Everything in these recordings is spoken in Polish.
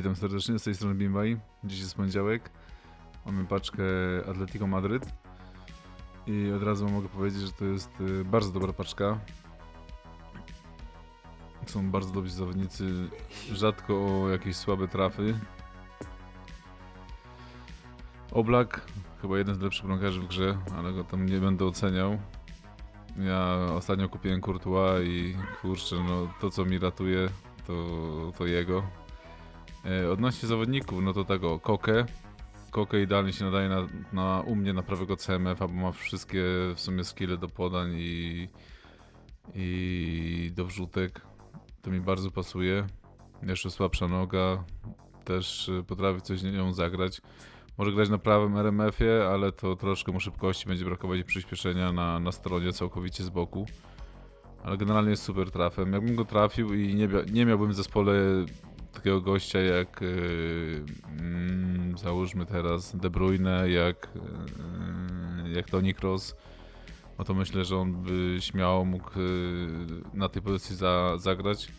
Witam serdecznie z tej strony Bimbaj. Dziś jest poniedziałek. Mamy paczkę Atletico Madryt. I od razu mogę powiedzieć, że to jest y, bardzo dobra paczka. Są bardzo dobrzy zawodnicy. Rzadko o jakieś słabe trafy. Oblak, chyba jeden z lepszych bramkarzy w grze, ale go tam nie będę oceniał. Ja ostatnio kupiłem Courtois i kurczę, no to co mi ratuje, to, to jego. E, Odnośnie zawodników, no to tego, Koke. Koke idealnie się nadaje na, na, u mnie na prawego CMF, bo ma wszystkie w sumie skille do podań i, i do wrzutek. To mi bardzo pasuje. Jeszcze słabsza noga, też y, potrafi coś nią zagrać. Może grać na prawym RMF-ie, ale to troszkę mu szybkości będzie brakować przyspieszenia na, na stronie całkowicie z boku. Ale generalnie jest super trafem. Jakbym go trafił i nie, nie miałbym w zespole takiego gościa jak yy, mm, załóżmy teraz De Bruyne, jak, yy, jak Toni Kroos, no to myślę, że on by śmiało mógł yy, na tej pozycji za, zagrać.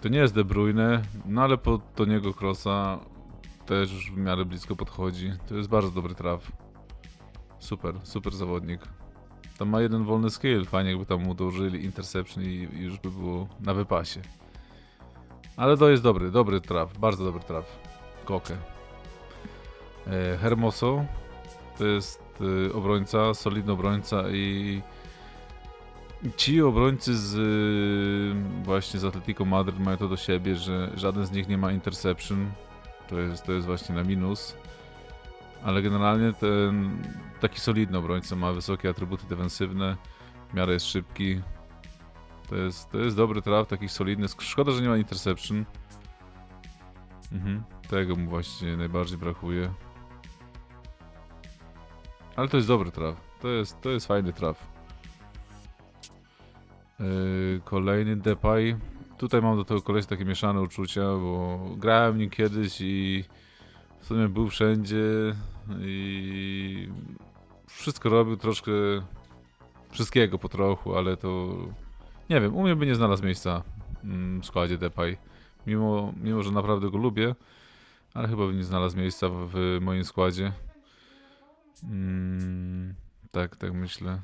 To nie jest De Bruyne, no ale po Toniego Krosa też już w miarę blisko podchodzi. To jest bardzo dobry traf. Super, super zawodnik. Tam ma jeden wolny skill, fajnie jakby tam mu dołożyli interception i już by było na wypasie. Ale to jest dobry, dobry traf, bardzo dobry traf. Koke. Hermoso to jest e, obrońca, solidny obrońca i ci obrońcy z e, właśnie z Atletico Madryt mają to do siebie, że żaden z nich nie ma interception. To jest, to jest właśnie na minus. Ale generalnie ten taki solidny obrońca ma wysokie atrybuty defensywne, w miarę jest szybki, to jest, to jest dobry traf, taki solidny. Szkoda, że nie ma interception. Mhm. Tego mu właśnie najbardziej brakuje. Ale to jest dobry traf. To jest, to jest fajny traf. Yy, kolejny Depay. Tutaj mam do tego kolesia takie mieszane uczucia, bo grałem nim kiedyś i w sumie był wszędzie i wszystko robił troszkę wszystkiego po trochu, ale to nie wiem, u mnie by nie znalazł miejsca mm, w składzie Depay. Mimo, mimo, że naprawdę go lubię, ale chyba by nie znalazł miejsca w, w moim składzie. Mm, tak, tak myślę.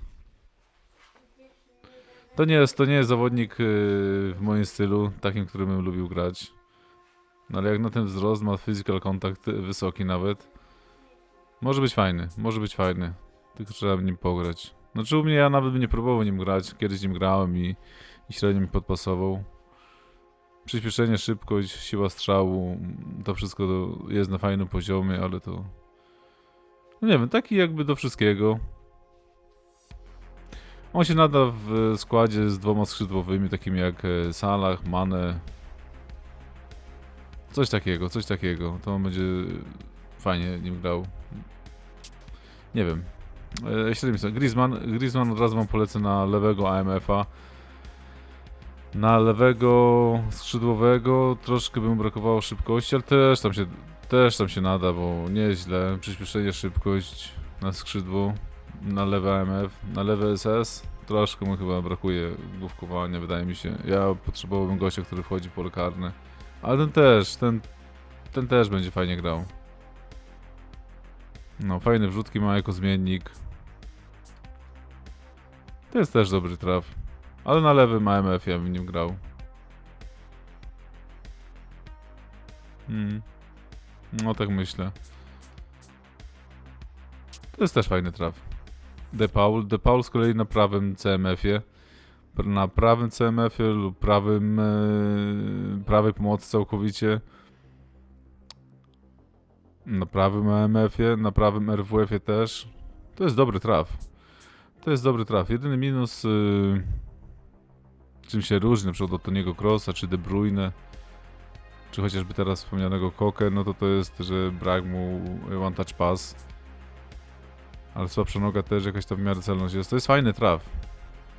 To nie jest, to nie jest zawodnik yy, w moim stylu, takim, którym bym lubił grać. No ale jak na ten wzrost ma physical contact wysoki nawet. Może być fajny, może być fajny. Tylko trzeba nim pograć. Znaczy u mnie ja nawet bym nie próbował nim grać. Kiedyś nim grałem i, i średnio mi podpasował. Przyspieszenie, szybkość, siła strzału, to wszystko do, jest na fajnym poziomie, ale to... No nie wiem, taki jakby do wszystkiego. On się nada w składzie z dwoma skrzydłowymi, takimi jak e, Salah, Mane. Coś takiego, coś takiego. To on będzie fajnie nim grał. Nie wiem. E, średnio myślę. Griezmann, Griezmann od razu wam polecę na lewego AMF-a. Na lewego skrzydłowego troszkę mu brakowało szybkości, ale też tam się, też tam się nada, bo nieźle. Przyspieszenie, szybkość na skrzydło, na lewe AMF, na lewe SS. Troszkę mu chyba brakuje główkowania, wydaje mi się. Ja potrzebowałbym gościa, który wchodzi w pole karne. Ale ten też, ten, ten też będzie fajnie grał. No, fajne wrzutki ma jako zmiennik. To jest też dobry traf. Ale na lewym AMF ja bym nim grał. Hmm. No tak myślę. To jest też fajny traf. De Paul. De Paul z kolei na prawym CMF-ie. Na prawym CMF-ie lub prawym e, prawej pomocy całkowicie. Na prawym AMF-ie, na prawym RWF-ie też. To jest dobry traf. To jest dobry traf. Jedyny minus, y, czym się różni na przykład od Toniego Krosa, czy De Bruyne, czy chociażby teraz wspomnianego Koke, no to to jest, że brak mu one touch pass. Ale słabsza noga też jakaś tam w miarę celność jest. To jest fajny traf,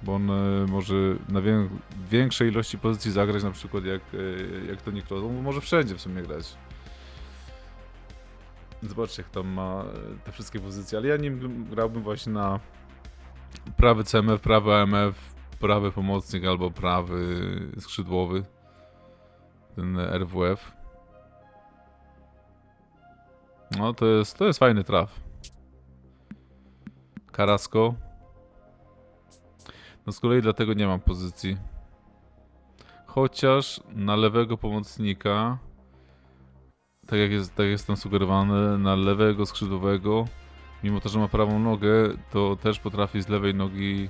bo on y, może na wię- większej ilości pozycji zagrać, na przykład jak, y, jak Toni Kroos. On może wszędzie w sumie grać. Zobaczcie, jak tam ma e, te wszystkie pozycje, ale ja nim grałbym właśnie na prawy CMF, prawy AMF, prawy pomocnik albo prawy skrzydłowy. Ten RWF. No to jest, to jest fajny traf. Karasko. No z kolei dlatego nie mam pozycji. Chociaż na lewego pomocnika, tak jak jest, tak jest tam sugerowane, na lewego skrzydłowego mimo to, że ma prawą nogę, to też potrafi z lewej nogi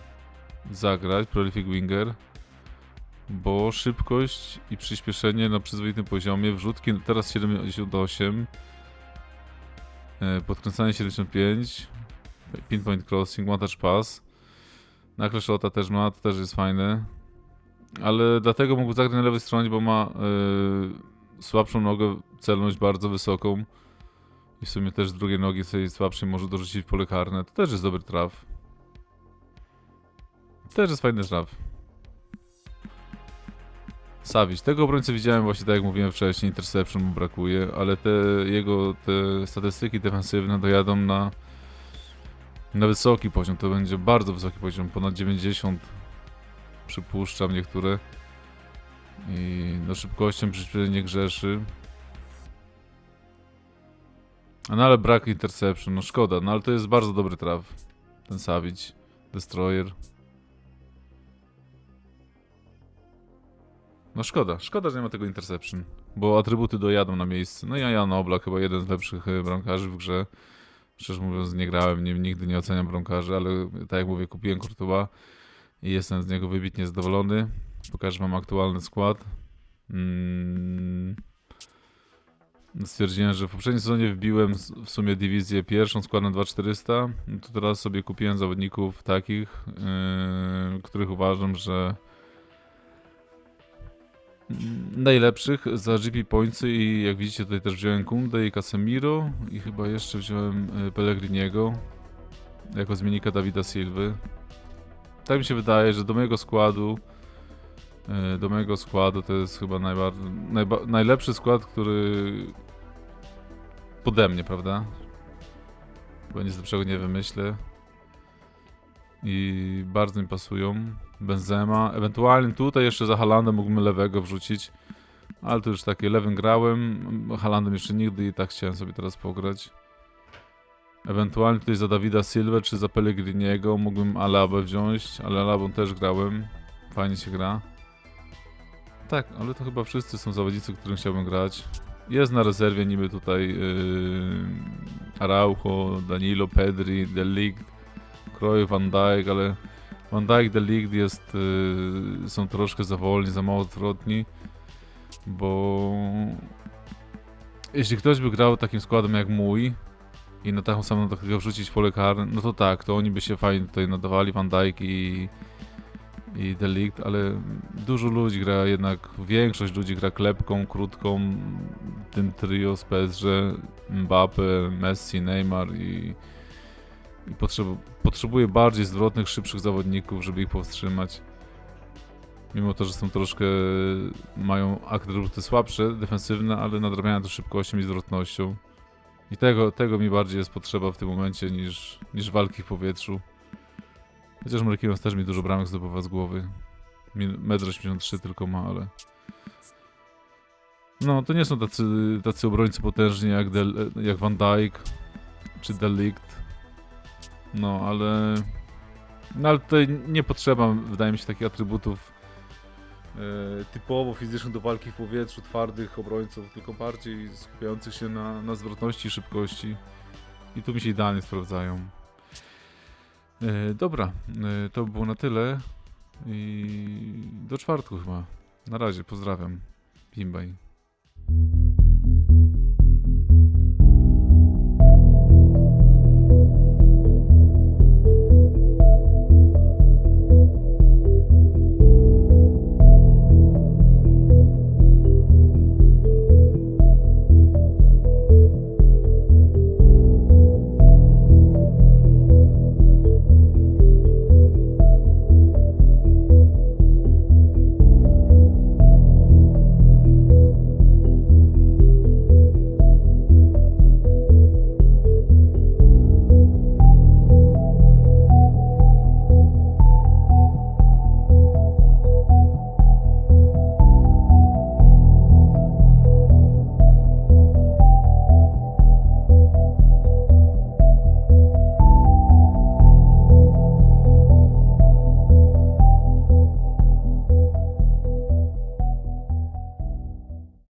zagrać, prolific winger, bo szybkość i przyspieszenie na przyzwoitym poziomie, wrzutki teraz 78, e, podkręcanie 75, pinpoint crossing, one touch pass, nakle shota też ma, to też jest fajne, ale dlatego mógł zagrać na lewej stronie, bo ma e, słabszą nogę, celność bardzo wysoką i w sumie też z drugiej nogi tej słabszej może dorzucić pole karne, to też jest dobry traf. Też jest fajny traf. Savic. Tego obrońcę widziałem właśnie tak jak mówiłem wcześniej, interception mu brakuje, ale te jego te statystyki defensywne dojadą na na wysoki poziom. To będzie bardzo wysoki poziom, ponad 90 przypuszczam niektóre. I no szybkością nie grzeszy. No ale brak interception, no szkoda, no ale to jest bardzo dobry traf. Ten Savic, Destroyer. No szkoda, szkoda, że nie ma tego interception, bo atrybuty dojadą na miejsce. No ja Jan Oblak, chyba jeden z lepszych e, bramkarzy w grze. Szczerze mówiąc nie grałem, nie, nigdy nie oceniam bramkarzy, ale tak jak mówię, kupiłem Courtois i jestem z niego wybitnie zadowolony. Pokażę wam aktualny skład. Mm. Stwierdziłem, że w poprzednim sezonie wbiłem w sumie dywizję pierwszą, skład na 2400. No to teraz sobie kupiłem zawodników takich, yy, których uważam, że najlepszych za GP Pointsy i jak widzicie tutaj też wziąłem Kunde i Casemiro i chyba jeszcze wziąłem y, Pellegriniego jako zmiennika Dawida Silwy. Tak mi się wydaje, że do mojego składu y, do mojego składu to jest chyba najba, najlepszy skład, który pode mnie, prawda? Bo nic lepszego nie wymyślę. I bardzo mi pasują. Benzema. Ewentualnie tutaj jeszcze za Halandem mógłbym lewego wrzucić. Ale to już takie lewym grałem. Halandem jeszcze nigdy i tak chciałem sobie teraz pograć. Ewentualnie tutaj za Dawida Silva czy za Pellegriniego mógłbym Alabę wziąć, ale Alabą też grałem. Fajnie się gra. Tak, ale to chyba wszyscy są zawodnicy, którym chciałbym grać. Jest na rezerwie niby tutaj yy, Araujo, Danilo, Pedri, De Ligt, Kroy, Van Dijk, ale Van Dijk, De Ligt jest, yy, są troszkę za wolni, za mało zwrotni, bo jeśli ktoś by grał takim składem jak mój i na taką samą takiego wrzucić pole karne, no to tak, to oni by się fajnie tutaj nadawali, Van Dijk i i Delikt, ale dużo ludzi gra jednak, większość ludzi gra klepką, krótką, tym trio z PSG, Mbappe, Messi, Neymar i, i potrzeb, potrzebuje bardziej zwrotnych, szybszych zawodników, żeby ich powstrzymać. Mimo to, że są troszkę, mają atrybuty słabsze, defensywne, ale nadrabiają to szybkością i zwrotnością. I tego, tego mi bardziej jest potrzeba w tym momencie niż, niż walki w powietrzu. Chociaż Marquinhos też mi dużo bramek zdobywa z głowy. Min- 1,83 m tylko ma, ale... No, to nie są tacy, tacy obrońcy potężni jak, Del, jak Van Dijk czy Delict. No, ale... No, ale tutaj nie potrzeba, wydaje mi się, takich atrybutów e, typowo fizycznych do walki w powietrzu, twardych obrońców, tylko bardziej skupiających się na, na zwrotności i szybkości. I tu mi się idealnie sprawdzają. E, dobra, e, to by było na tyle. I do czwartku chyba. Na razie, pozdrawiam. Bimbaj.